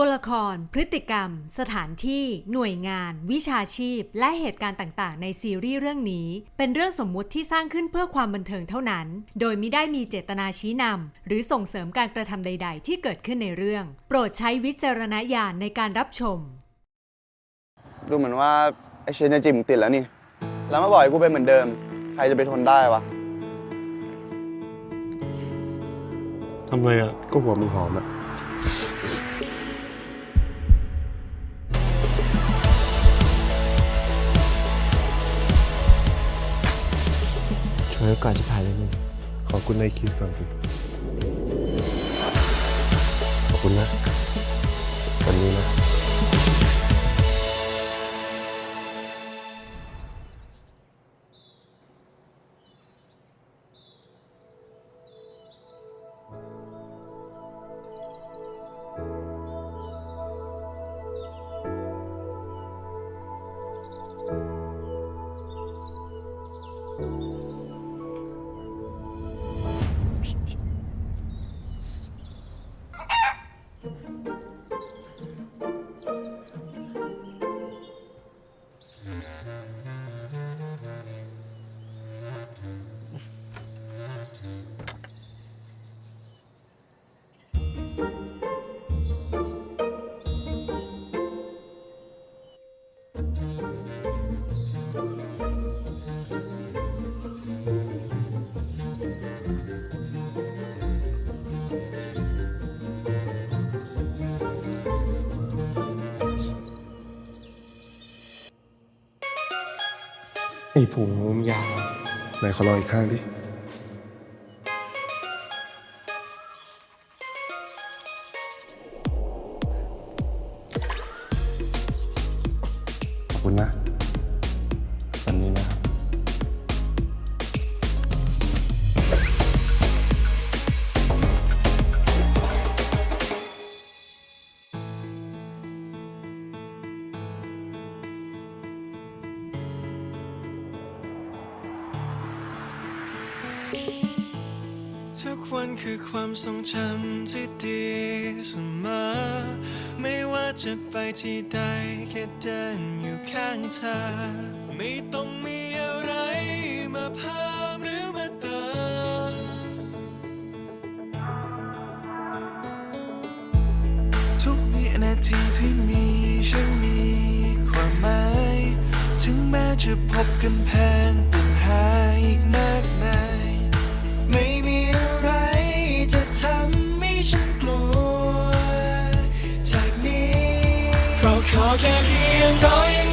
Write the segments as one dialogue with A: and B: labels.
A: ตัวละคร พฤติกรรม สถานที่ หน่วยงาน วิชาชีพ และเหตุการณ์ต่างๆ ในซีรีส์เรื่องนี้ เป็นเรื่องสมมุติที่สร้างขึ้นเพื่อความบันเทิงเท่านั้น โดยไม่ได้มีเจตนาชี้นำหรือส่งเสริมการกระทำใด ๆ ที่เกิดขึ้นในเรื่อง โปรดใช้วิจารณญาณในการรับชม
B: ดูเหมือนว่าไอเชนจะจิมติดแล้วนี่ แล้วมาบอกให้กูเป็นเหมือนเดิม ใครจะไปทนได้วะ
C: ทำไรอะ ก็หัวมึงหอมอะ
D: ก่อนจะผ่านเลยมึง
C: ขอบคุณในคิสก่อนสิ ขอบคุณนะ
D: ถุงลมยาว
C: ไหนขอลองอีกข้างดิ ขอบคุณนะ คื
E: อความทรงจำที่ดีเสมอ ไม่ว่าจะไปที่ใดแค่เดินอยู่ข้างเธอ ไม่ต้องมีอะไรมาเพิ่มหรือมาเติมทุกวินาทีที่มีฉันมีความหมาย ถึงแม้จะพบกำแพงปัญหาอีกมาก เพราะข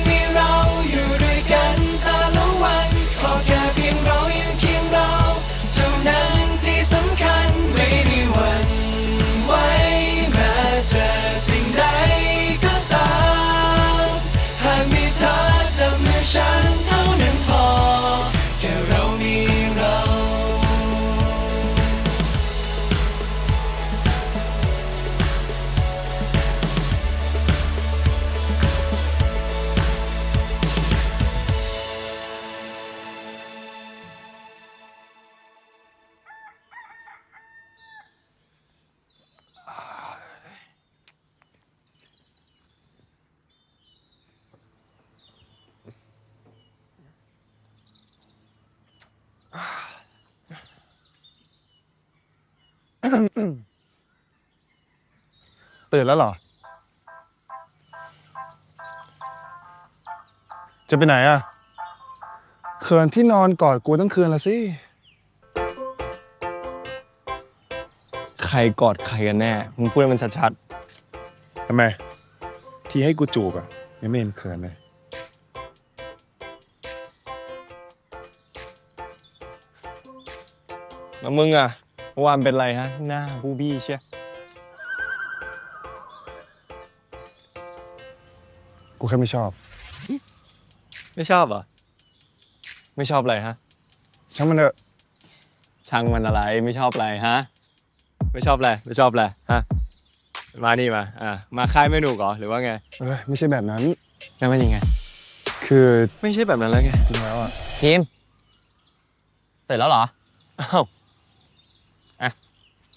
E: ตื่นแล้
C: วเหรอ จะไปไหนอะเขินที่นอนกอดกูตั้งคืนละสิ
D: ใครกอดใครกันแน่ มึงพูดให้มันชัด
C: ทำไม ที่ให้กูจูบอะยังไม่เห็นเขินเลย
D: ๆ แล้วมึงอะ เมื่อวานเป็นไรฮะ หน้าบูบี้เชีย
C: กูแค่ไม่ชอบ
D: ไม่ชอบเหรอ ไม่ชอบอะไรฮะ
C: ช่างมันเถอะ
D: ช่างมันอะไร ไม่ชอบอะไรฮะ ไม่ชอบอะไร ไม่ชอบอะไรฮะ มานี่มา อะ มาค่ายไม่หนุกเหรอ หรือว่าไง
C: เอ้ยไม่ใช่แบบนั้น
D: แล้วมันยังไง
C: คือ
D: ไม่ใช่แบบนั้นแล้วไง
C: จริงแล้วอะ
F: ทีมตื่นแล้วเหรอ
D: อ้าว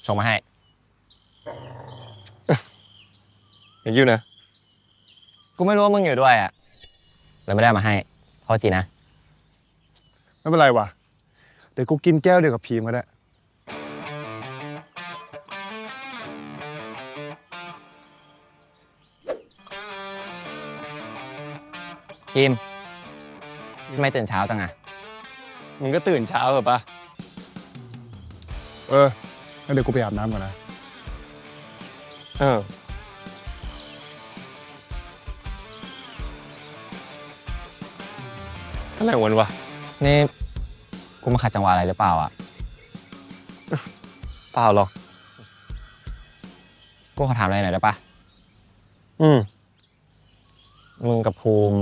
F: ส่งมาให้
D: thank you นะ
F: กูไม่รู้ว่ามึงอยู่ด้วยอะเลยไม่ได้เอามาให้โทษทีนะ
C: ไม่เป็นไรว่ะ เดี๋ยวกูกินแก้วเดียวกับพีมก็ได้
F: พิมทำไม่ตื่นเช้าจังอะ
D: มึงก็ตื่นเช้าเหรอปะ
C: เออ งั้นเดี๋ยวกูไปอาบน้ำก่อนนะ
D: เออ อะไรของมันวะ
F: นี่กูมาขัดจังหวะอะไรหรือเปล่าอะ
D: เปล่าหรอก
F: กูขอถามอะไรหน่อยได้ปะ
D: อืม
F: มึงกับภูมิ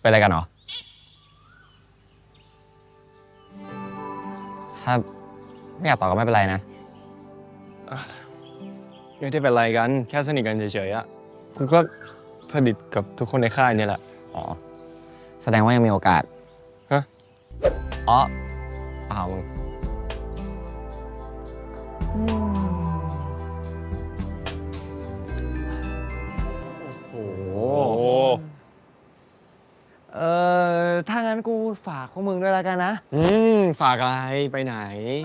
F: เป็นอะไรกันเหรอ ถ้า ไม่อยากตอบก็ไม่เป็นไรนะ
D: ไม่ได้เป็นไรกัน แค่สนิทกันเฉยๆอะกูก็สนิทกับทุกคนในค่ายเนี่ยแหละ
F: อ๋อ แสดงว่ายังมีโอกาส
D: ฮะ
F: อ๋อเปล่ามึง
D: โน
B: กูฝากพวกมึงด้วยแล้วกันนะ
D: อืม ฝากอะไร ไปไหน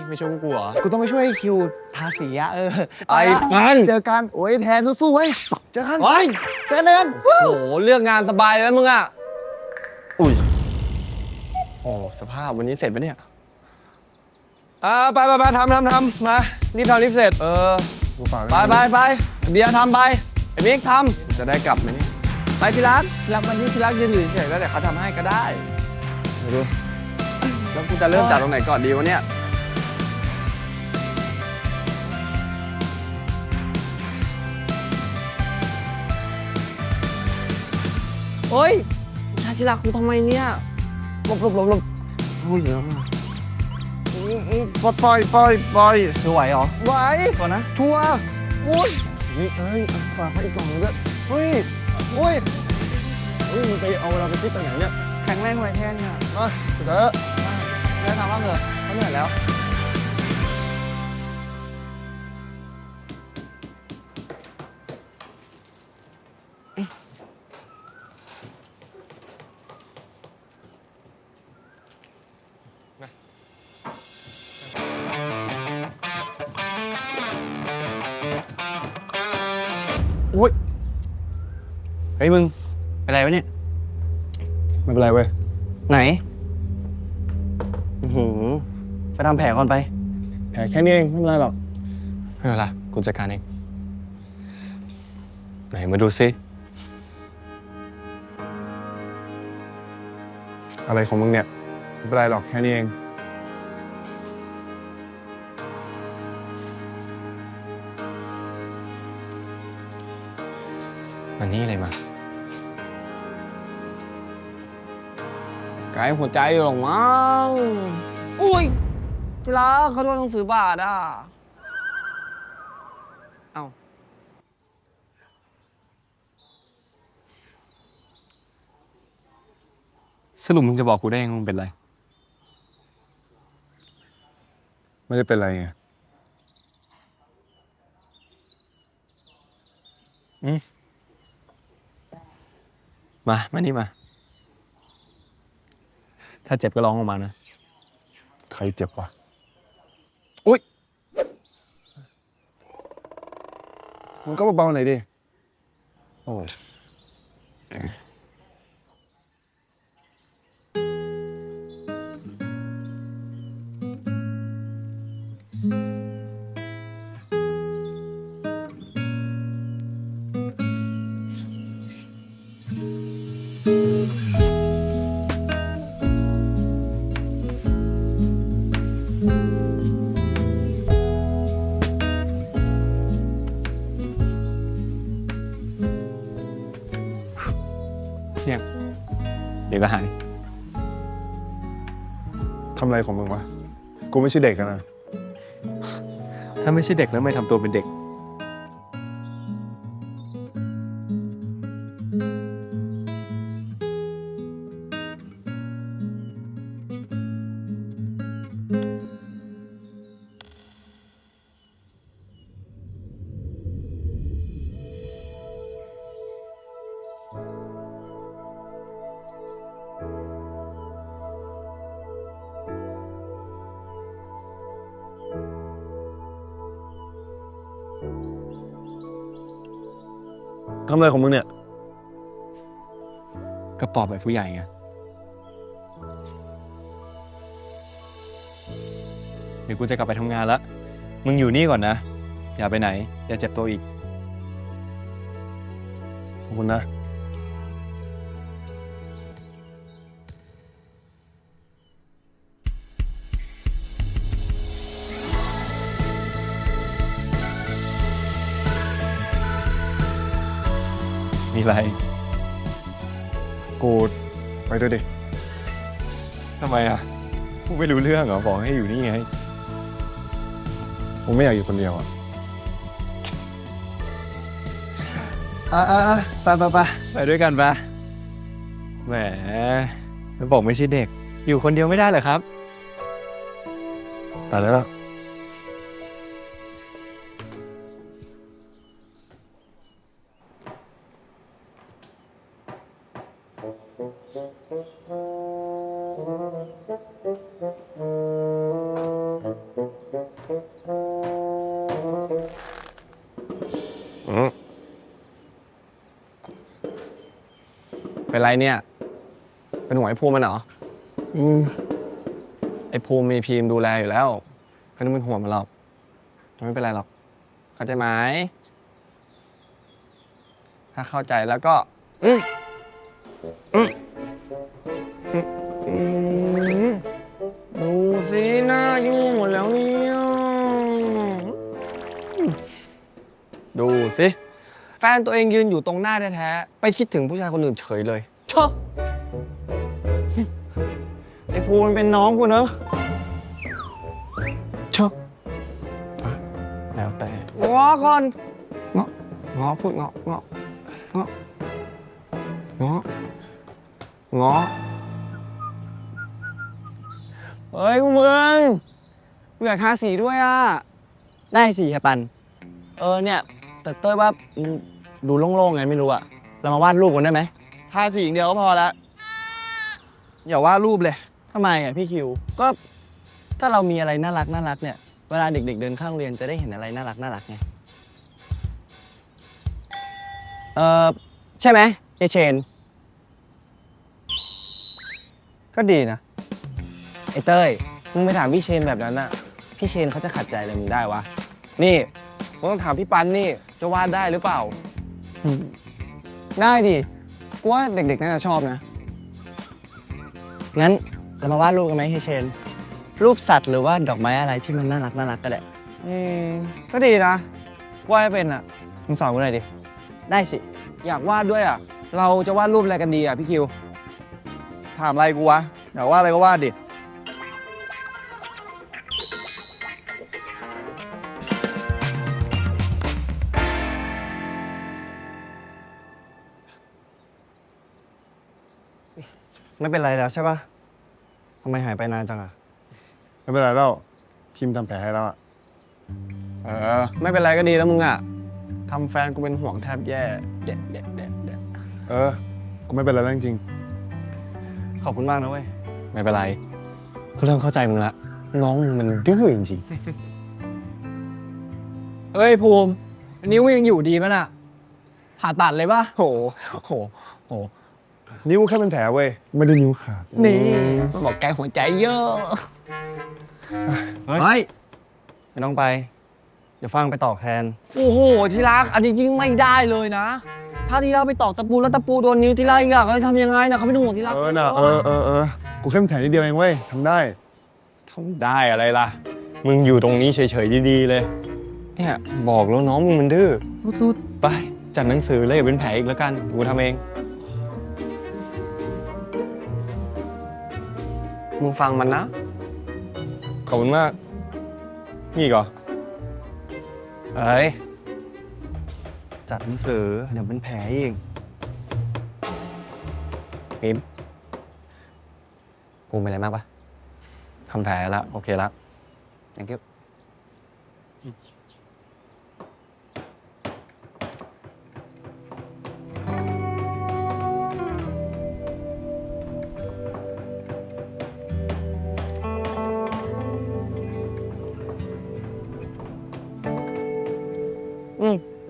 D: ไม่ช่วยกูเหรอ
B: กูต้องไปช่วยคิวทาสีอะเออ
D: ไปกัน
B: เจอกันโอ้ยแทนสู้ๆเว้ยเจอกัน
D: ไป
B: เจอกันเดิน
F: โอ้โหเลือกงานสบายแล้วมึงอะ
D: อุ้ย โอ้สภาพวันนี้เสร็จปะเนี่ย อ่าไปไปไปทำทำทำมารีบทำรีบเสร็จ เออ
C: กูฝาก
D: ไปไปไปเบียร์ทำไปไอ้มิกทำจะได้กลับไหมเนี่ยไปที่รักที่รักวันนี้ที่รักยืนอยู่เฉยๆแล้วเดี๋ยวเขาทำให้ก็ได้ ไม่รู้แล้วกูจะเริ่มจากตรงไหนก่อนดีวะเนี่ย
F: โอ้ย ชาชิรักกูทำไมเนี่ย
C: หลบหลบหลบหลบโอ้ยเดี๋ยวมาปล่อยปล่อยปล่อยปล่อย
B: ดูไหวเหรอ
C: ไหว
B: ก่อนนะ
C: ชัวร์โอ้ยนี่เอ้ยฝากให้อีกกล่องหนึงด้วยเฮ้ยโอ้ยเฮ้ยมึงไปเอาเวลาไปที่ตรงไหนเนี่ย
B: แข็งแรงไว้แทนเนี่ย
C: มาเถอะ
B: แล้วทำว่าเถอะเขาเหนื่อยแล้ว
C: โอ้ย
B: เฮ้ยมึง เป็นไรวะเนี่ย
C: ไม่เป็นไรเว้ย
B: ไหนอื้อหือไปทำแผลก่อนไป
C: แผลแค่นี้เองไม่เป็นไรหรอก
D: ไม่เป็นไรกูจัดการเอง ไหนมาดูซิ
C: อะไรของมึงเนี่ยไม่เป็นไรหรอกแค่นี้เอง
D: มานี่เลยมา
F: ไกลหัวใจอยู่หรอกมั้งอุ้ยทีละเขาโดนหนังสือบาทอะ
B: เอ้า
D: สรุปมึงจะบอกกูได้ยังมึงเป็นไร
C: ไม่ได้เป็นไรไง
D: มา มานี่มา ถ้าเจ็บก็ร้องออกมานะ
C: ใครเจ็บวะอุ้ยมึงก็เบาๆหน่อยดิ โอ้ย
D: เนี่ย เดี๋ยวก็หาย
C: ทำอะไรของมึงวะ กูไม่ใช่เด็กอะนะ
D: ถ้าไม่ใช่เด็กแล้วไม่ทำตัวเป็นเด็ก
C: ทำอะไรของมึงเนี่ย
D: ก็ปอบแบบผู้ใหญ่ไงเดี๋ยวกูจะกลับไปทำงานแล้วมึงอยู่นี่ก่อนนะ อย่าไปไหน อย่าเจ็บตัวอีก
C: ขอบคุณนะ
D: อะไร
C: กูไปด้วยดิ
D: ทำไมอะกูไม่รู้เรื่องเหรอ บอกให้อยู่นี่ไง
C: กูไม่อยากอยู่คนเดียวอะ
D: อะอะอะไปไปไปไปด้วยกันปะแหมแล้วบอกไม่ใช่เด็ก อยู่คนเดียวไม่ได้เหรอครับ
C: แต่แล้ว
D: เป็นไรเนี่ย เป็นหัวไอ้ภูมิมันเหรอ
C: อืม
D: ไอ้ภูมิมีพีมดูแลอยู่แล้วไม่ต้องเป็นห่วงมันหรอก ไม่เป็นไรหรอก เข้าใจไหม ถ้าเข้าใจแล้วก็ อื้ออื้ออื้ออื้อดูสิหน้ายุ่งหมดแล้วเนี่ย ดูสิ แฟนตัวเองยืนอยู่ตรงหน้าแท้ๆ ไปคิดถึงผู้ชายคนอื่นเฉยเลย ชอไอ้ภูมันเป็นน้องกูเนอะชอ
C: แล้วแต่
D: งอก่อนงองอพูดงององององอเฮ้ยกูมึงกูอยากทาสีด้วยอะ ได้สีค่ะปัน เออเนี่ย แต่เต้ยว่ามันดูโล่งๆไงไม่รู้อะเรามาวาดรูปกันได้ไหม
B: ทาสีอย่างเดียวก็พอละอย่าว่ารูปเลย
D: ทำไมอะพี่คิว ก็ถ้าเรามีอะไรน่ารักน่ารักเนี่ย เวลาเด็ก ๆ เดินข้างโรงเรียนจะได้เห็นอะไรน่ารักน่ารักไง เออใช่ไหมเยเชน ก็ดีนะ ไอ้เต้ย มึงไปถามพี่เชนแบบนั้นน่ะพี่เชนเขาจะขัดใจอะไรมึงได้วะ นี่มึงต้องถามพี่ปันนี่ จะวาดได้หรือเปล่า ได้ดิ กูว่าเด็กๆน่าจะชอบนะ งั้นเรามาวาดรูปกันไหมเฮยเชน รูปสัตว์หรือว่าดอกไม้อะไรที่มันน่ารักน่ารักก็ได้อืมก็ดีนะวาดให้เป็นอะมึงสอนกูหน่อยดิ ได้สิ
F: อยากวาดด้วยอะ เราจะวาดรูปอะไรกันดีอะพี่คิว
B: ถามอะไรกูวะ อยากว่าอะไรก็ว่าดิ
D: ไม่เป็นไรแล้วใช่ปะทำไมหายไปนานจังอะ
C: ไม่เป็นไรแล้วทีมทำแผลให้แล้วอะ
D: เออ ไม่เป็นไรก็ดีแล้วมึงอะทำแฟนกูเป็นห่วงแทบแย่ เด็ดเด็ดเด็ดเด็ด
C: เออกูไม่เป็นไรแล้วจริง
D: ขอบคุณมากนะเว้ย ไม่เป็นไรกูเริ่มเข้าใจมึงละ น้องมึงมันดื้อจริง
F: เฮ้ยภูมิ นิ้วยังอยู่ดีมั้ยน่ะผ่าตัดเลยปะ
D: ๆโหโหโห
C: ๆ นิ้วแค่เป็นแผลเว้ย ไม่ได้นิ้วขาด
D: นี่
F: มันบอกแกหัวใจเยอะ
D: เฮ้ย
F: เฮ้ย
D: ไม่ต้องไป เดี๋ยวฟังไปตอกแทน
F: โอ้โหที่รัก อันนี้ยิ่งไม่ได้เลยนะ ถ้าที่เราไปตอกตะปูแล้วตะปูโดนนิ้วที่รักอีกอะเขาจะทำยังไงนะเขาไม่ต้องห่วงที่รัก
C: เออน่ะเออเออเออกูแค่เป็นแผลนิดเดียวเองเว้ยทำได้
D: ทำได้อะไรล่ะ มึงอยู่ตรงนี้เฉยๆดีๆเลย เนี่ยบอกแล้วน้องมึงมันดื้อรูดๆไปจัดหนังสือเลยอย่าเป็นแผลอีกแล้วกันกูทำเอง มึงฟังมันนะ ขอบคุณมาก นี่ก่อเอ้ย จัดหนังสือ เดี๋ยวเป็นแผลอีกพิมภูมิเป็นอะไรมากปะทำแผลแล้ว โอเคแล้ว thank you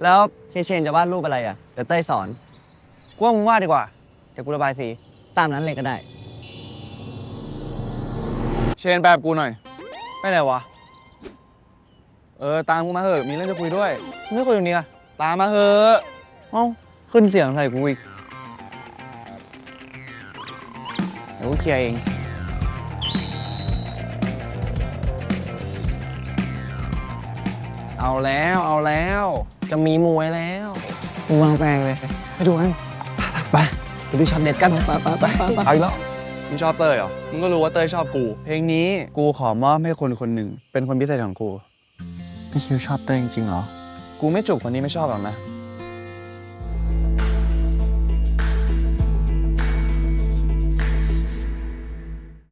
G: แล้วเฮียเชนจะวาดรูปอะไรอะ เดี๋ยวเต้ยสอน
H: กูว่ามึงวาดดีกว่าเดี๋ยวกูระบายสี
G: ตามนั้นเลยก็ได้
B: เชนแป๊บกูหน่อย
H: ไม่ไหนวะ
B: เออ ตามกูมาเถอะ มีเรื่องจะคุยด้วย
H: ไม่คุยตรงนี้อะ
B: ตามมาเถอะ
H: เอ้าขึ้นเสียงใส่กูอีกเดี๋ยวกูเคลียร์เอง
B: เอาแล้วเอาแล้ว
H: จะมีมวยแล้ว
G: มึงวางแปลงเลย
H: ไปดูกันไปไปดูช็อตเด็ดกันไปไปไปไปไปเอาอีกแล้ว
B: มึงชอบเต้ยเหรอ มึงก็รู้ว่าเต้ยชอบกู เพลงนี้กูขอมอบให้คนคนหนึ่ง เป็นคนพิเศษของกู
H: พี่คิวชอบเต้ยจริงๆเหรอ
B: กูไม่จูบคนนี้ไม่ชอบหรอกนะ